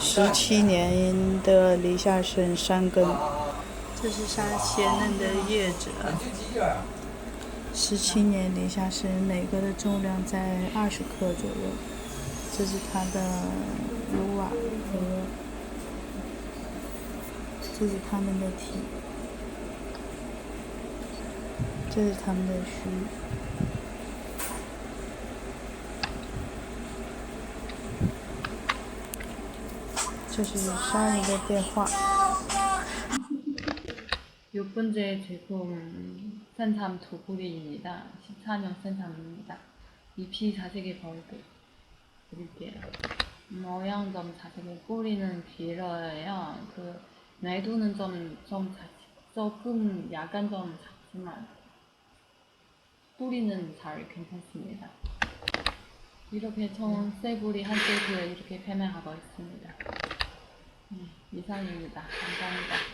十七年的李夏参山根，这是它鲜嫩的叶子啊，十七年李夏参，每个的重量在二十克左右。这是它的乳瓦和，这是它们的体，这是它们的须。这是鲨鱼的变化。 6번째 제품 산삼 두 뿌리입니다. 14년 산삼입니다. 잎이 자세히 벌고 드릴게요. 모양 좀 자세히 뿌리는 길어요. 그 내두는 좀, 좀 작, 조금 약간 좀 작지만 뿌리는 잘 괜찮습니다. 이렇게 총 세 뿌리 한 세트에 이렇게 판매하고 있습니다. 네, 이상입니다. 감사합니다.